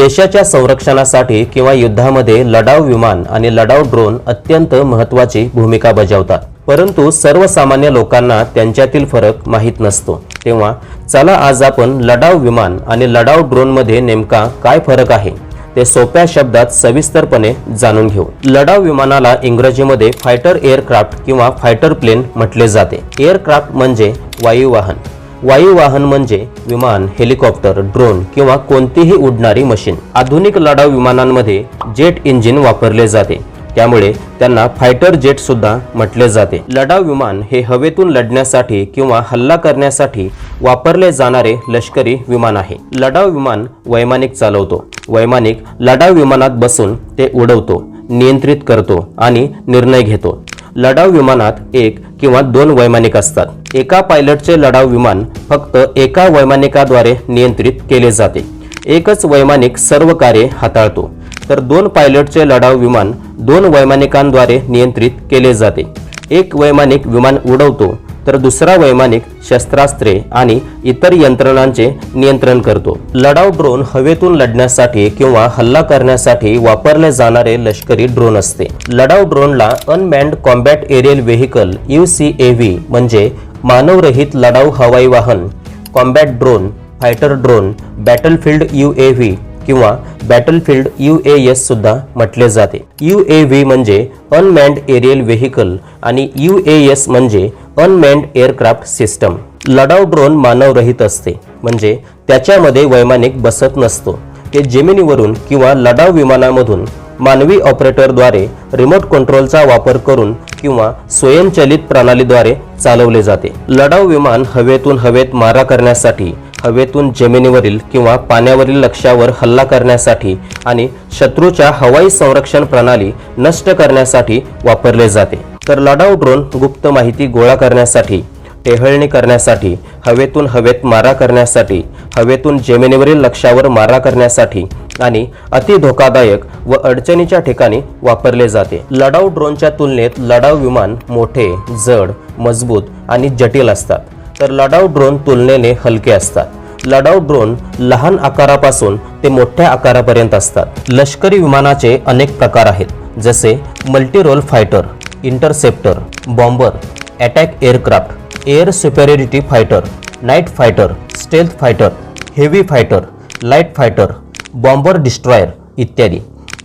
देशाच्या संरक्षणासाठी किंवा युद्धामध्ये लढाऊ विमान आणि लढाऊ ड्रोन अत्यंत महत्त्वाची भूमिका बजावतात. परंतु सर्वसामान्य लोकांना त्यांच्यातील फरक माहीत नसतो. तेव्हा चला आज आपण लढाऊ विमान आणि लढाऊ ड्रोनमध्ये नेमका काय फरक आहे ते सोप्या शब्दात सविस्तरपणे जाणून घेऊ. लढाऊ विमानाला इंग्रजीमध्ये फायटर एअरक्राफ्ट किंवा फायटर प्लेन म्हटले जाते. एअरक्राफ्ट म्हणजे वायुवाहन. वायुवाहन म्हणजे विमान हेलिकॉप्टर ड्रोन किंवा कोणतीही उडणारी मशीन. आधुनिक लढाऊ विमानांमध्ये जेट इंजिन वापरले जाते. त्यामुळे त्यांना फायटर जेट सुद्धा म्हटले जाते. लढाऊ विमान हे हवेतून लढण्यासाठी किंवा हल्ला करण्यासाठी वापरले जाणारे लष्करी विमान आहे. लढाऊ विमान वैमानिक चालवतो. वैमानिक लढाऊ विमानात बसून ते उडवतो नियंत्रित करतो आणि निर्णय घेतो. लढाऊ विमानात एक किंवा दोन वैमानिक असतात. एका पायलटचे लढाऊ विमान फक्त एका वैमानिकाद्वारे नियंत्रित केले जाते. एकच वैमानिक सर्व कार्ये हाताळतो. तर दोन पायलटचे लढाऊ विमान दोन वैमानिकांद्वारे नियंत्रित केले जाते. एक वैमानिक विमान उडवतो तर दुसरा वैमानिक शस्त्रास्त्रे आणि इतर यंत्रणांचे नियंत्रण करतो. लढाऊ ड्रोन हवेतून लढण्यासाठी किंवा हल्ला करण्यासाठी वापरले जाणारे लष्करी ड्रोन असते. लढाऊ ड्रोनला unmanned combat aerial vehicle U C A V म्हणजे मानवरहित लढाऊ हवाई वाहन combat drone fighter drone battlefield U A V किंवा बॅटलफील्ड यू ए एस सुद्धा म्हटले जाते. यू ए व्ही म्हणजे अनमॅन्ड एरियल व्हेकल आणि यू ए एस म्हणजे अनमॅन्ड एअरक्राफ्ट सिस्टम लढाऊ ड्रोन मानवरहित असते. म्हणजे त्याच्यामध्ये वैमानिक बसत नसतो. ते जमिनीवरून किंवा लढाऊ विमानामधून मानवी ऑपरेटरद्वारे रिमोट कंट्रोलचा वापर करून किंवा स्वयंचलित प्रणालीद्वारे चालवले जाते. लढाऊ विमान हवेतून हवेत मारा करण्यासाठी हवेतून जमिनीवरील किंवा पाण्यावरील लक्ष्यावर हल्ला करण्यासाठी आणि शत्रूच्या हवाई संरक्षण प्रणाली नष्ट करण्यासाठी वापरले जाते. तर लढाऊ ड्रोन गुप्त माहिती गोळा करण्यासाठी टेहळणी करण्यासाठी हवेतून हवेत मारा करण्यासाठी हवेतून जमिनीवरील लक्ष्यावर मारा करण्यासाठी आणि अति धोकादायक व अडचणीच्या ठिकाणी वापरले जाते. लढाऊ ड्रोनच्या तुलनेत लढाऊ विमान मोठे जड मजबूत आणि जटिल असतात. तर लढाऊ ड्रोन तुलनेने हलके असतात. लढाऊ ड्रोन लहान आकारापासून ते मोठ्या आकारापर्यंत असतात. लष्करी विमानाचे अनेक प्रकार आहेत जसे multirole fighter interceptor bomber attack aircraft air superiority fighter night fighter stealth fighter heavy fighter light fighter bomber destroyer इत्यादी.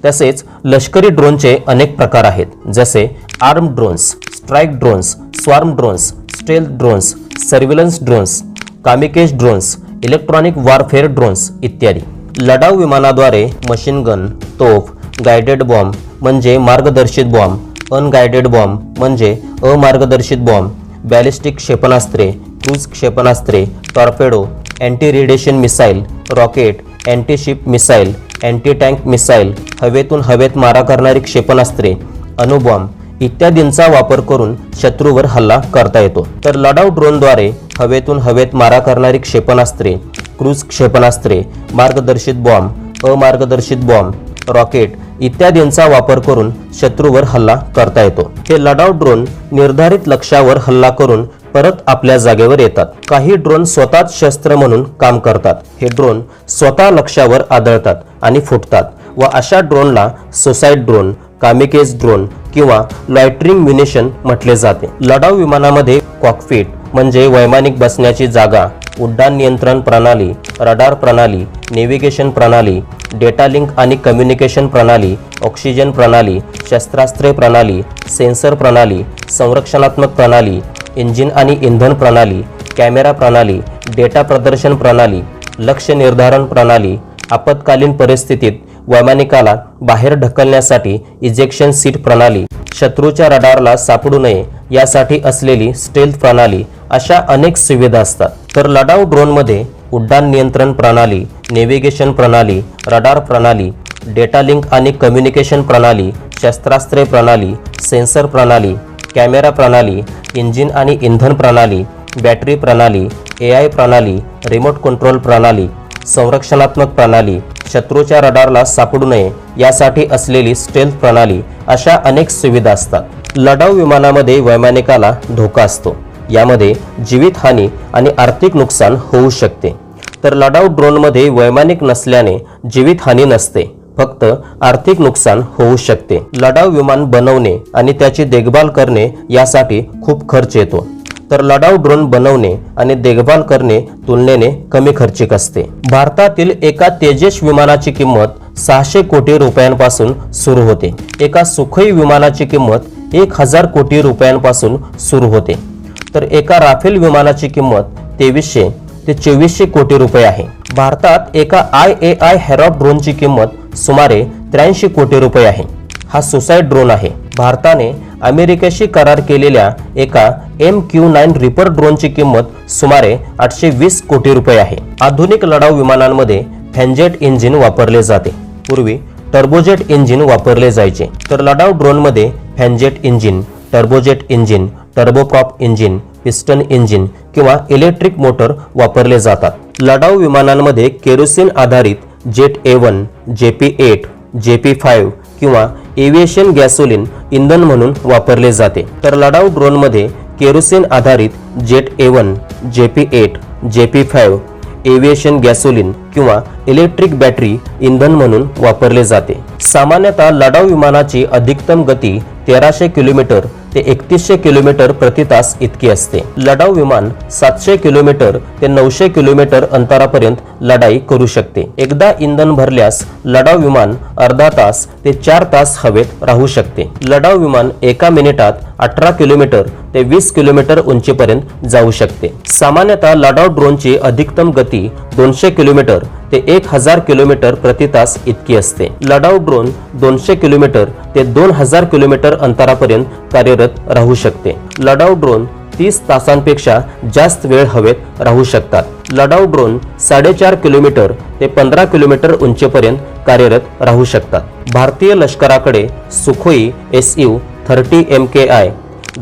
तसेच लष्करी ड्रोनचे अनेक प्रकार आहेत जसे arm drones strike drones swarm drones stealth drones surveillance drones kamikaze drones electronic warfare drones इत्यादी. लढाऊ विमानाद्वारे मशीन गन तोफ गायडेड बॉम्ब म्हणजे मार्गदर्शित बॉम्ब अनगायडेड बॉम्ब म्हणजे अमार्गदर्शित बॉम्ब बॅलिस्टिक क्षेपणास्त्रे क्रूज क्षेपणास्त्रे torpedo anti radiation missile rocket antiship missile anti tank missile हवेतून हवेत मारा करणारी क्षेपणास्त्रे अणुबॉम्ब इत्यादींचा वापर करून शत्रूवर हल्ला करता येतो. तर लढाऊ ड्रोनद्वारे हवेतून हवेत मारा करणारी क्षेपणास्त्रे क्रूज क्षेपणास्त्रे मार्गदर्शित बॉम्ब अमार्गदर्शित बॉम्ब रॉकेट इत्यादींचा वापर करून शत्रूवर हल्ला करता येतो. हे लढाऊ ड्रोन निर्धारित लक्ष्यावर हल्ला करून परत आपल्या जागेवर येतात. काही ड्रोन स्वतःच शस्त्र म्हणून काम करतात. हे ड्रोन स्वतः लक्ष्यावर आदळतात आणि फुटतात व अशा ड्रोनला सुसाईड ड्रोन कामिकेज ड्रोन किंवा लॉयटरिंग म्युनिशन म्हटले जाते. लढाऊ विमानामध्ये कॉकफिट म्हणजे वैमानिक बसण्याची जागा उड्डाण नियंत्रण प्रणाली रडार प्रणाली नेव्हिगेशन प्रणाली डेटा लिंक आणि कम्युनिकेशन प्रणाली ऑक्सिजन प्रणाली शस्त्रास्त्रे प्रणाली सेन्सर प्रणाली संरक्षणात्मक प्रणाली इंजिन आणि इंधन प्रणाली कॅमेरा प्रणाली डेटा प्रदर्शन प्रणाली लक्ष्य निर्धारण प्रणाली आपत्कालीन परिस्थितीत वैमानिकाला बाहेर ढकलण्यासाठी इजेक्शन सीट प्रणाली शत्रूच्या रडारला सापडू नये यासाठी असलेली स्टेल्थ प्रणाली अशा अनेक सुविधा असतात. तर लढाऊ ड्रोनमध्ये उड्डाण नियंत्रण प्रणाली नेव्हिगेशन प्रणाली रडार प्रणाली डेटा लिंक आणि कम्युनिकेशन प्रणाली शस्त्रास्त्रे प्रणाली सेन्सर प्रणाली कॅमेरा प्रणाली इंजिन आणि इंधन प्रणाली बॅटरी प्रणाली ए आय प्रणाली रिमोट कंट्रोल प्रणाली संरक्षणात्मक प्रणाली शत्रूच्या रडारला सापडू नये यासाठी असलेली स्टेल्थ प्रणाली अशा अनेक सुविधा असतात. लढाऊ विमानामध्ये वैमानिकाला धोका असतो. यामध्ये जीवितहानी आणि आर्थिक नुकसान होऊ शकते. तर लढाऊ ड्रोनमध्ये वैमानिक नसल्याने जीवितहानी नसते फक्त आर्थिक नुकसान होऊ शकते. लढाऊ विमान बनवणे आणि त्याची देखभाल करणे यासाठी खूप खर्च येतो. तर लढाऊ ड्रोन बनवणे आणि देखभाल करणे तुलनेने कमी खर्चिक असते. भारतातील एका तेजस विमानाची किंमत सहाशे कोटी रुपयांपासून सुरू होते. एका सुखई विमानाची किंमत एक हजार कोटी रुपयांपासून सुरू होते. तर एका राफेल विमानाची किंमत तेवीसशे ते चोवीसशे कोटी रुपये आहे. भारतात एका आय ए आय हेरॉप ड्रोनची किंमत सुमारे त्र्याऐंशी कोटी रुपये आहे. हा सुसाईड ड्रोन आहे. भारताने अमेरिकेशी करार केलेल्या एका एम क्यू नाईन रिपर ड्रोनची किंमत सुमारे आठशे वीस कोटी रुपये आहे. आधुनिक लढाऊ विमानांमध्ये फॅन्जेट इंजिन वापरले जाते. पूर्वी टर्बोजेट इंजिन वापरले जायचे. तर लढाऊ ड्रोनमध्ये fanjet engine turbojet engine turboprop engine piston engine किंवा इलेक्ट्रिक मोटर वापरले जातात. लढाऊ विमानांमध्ये केरोसिन आधारित jet A one J P eight J P five किंवा एव्हिएशन गॅसोलिन इंधन म्हणून वापरले जाते. तर लढाऊ ड्रोनमध्ये केरोसिन आधारित jet A one J P eight J P five aviation gasoline किंवा इलेक्ट्रिक बॅटरी इंधन म्हणून वापरले जाते. सामान्यतः लढाऊ विमानाची अधिकतम गती तेराशे किलोमीटर ते एकतीसशे किलोमीटर प्रति तास इतकी असते. लढाऊ विमान सातशे किलोमीटर ते नऊशे किलोमीटर अंतरापर्यंत लढाई करू शकते. एकदा इंधन भरल्यास लढाऊ विमान अर्धा तास ते चार तास हवेत राहू शकते. लढाऊ विमान एका मिनिटात अठरा किलोमीटर ते वीस किलोमीटर उंचीपर्यंत जाऊ शकते. सामान्यतः लढाऊ ड्रोनची अधिकतम गती दोनशे किलोमीटर ते एक हजार किलोमीटर प्रति तास इतकी असते. लढाऊ ड्रोन दोनशे किलोमीटर ते दोन हजार किलोमीटर अंतरापर्यंत कार्यरत राहू शकते. लढाऊ ड्रोन तीस तासांपेक्षा जास्त वेळ हवेत राहू शकतात. लढाऊ ड्रोन साडेचार किलोमीटर ते पंधरा किलोमीटर उंचीपर्यंत कार्यरत राहू शकतात. भारतीय लष्कराकडे Sukhoi S U thirty M K I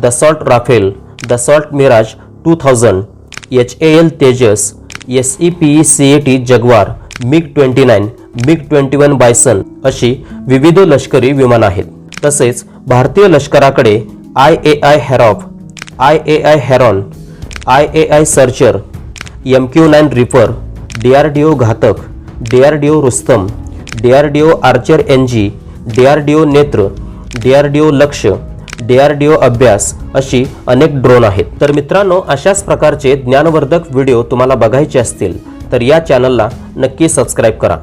Dassault Rafale Dassault Mirage two thousand H A L Tejas S E P E C A T Jaguar MiG twenty nine MiG twenty one Bison अशी विविध लष्करी विमान आहेत. तसेच भारतीय लष्कराकडे I A I Harop I A I Heron I A I Searcher M Q nine Reaper D R D O Ghatak D R D O Rustom D R D O Archer N G D R D O Netra D R D O लक्ष D R D ओ अभ्यास अशी अनेक drone आहेत. तर मित्रांनो अशाच प्रकारचे ज्ञानवर्धक व्हिडिओ तुम्हाला बघायचे असतील तर या चॅनलला नक्की सबस्क्राईब करा.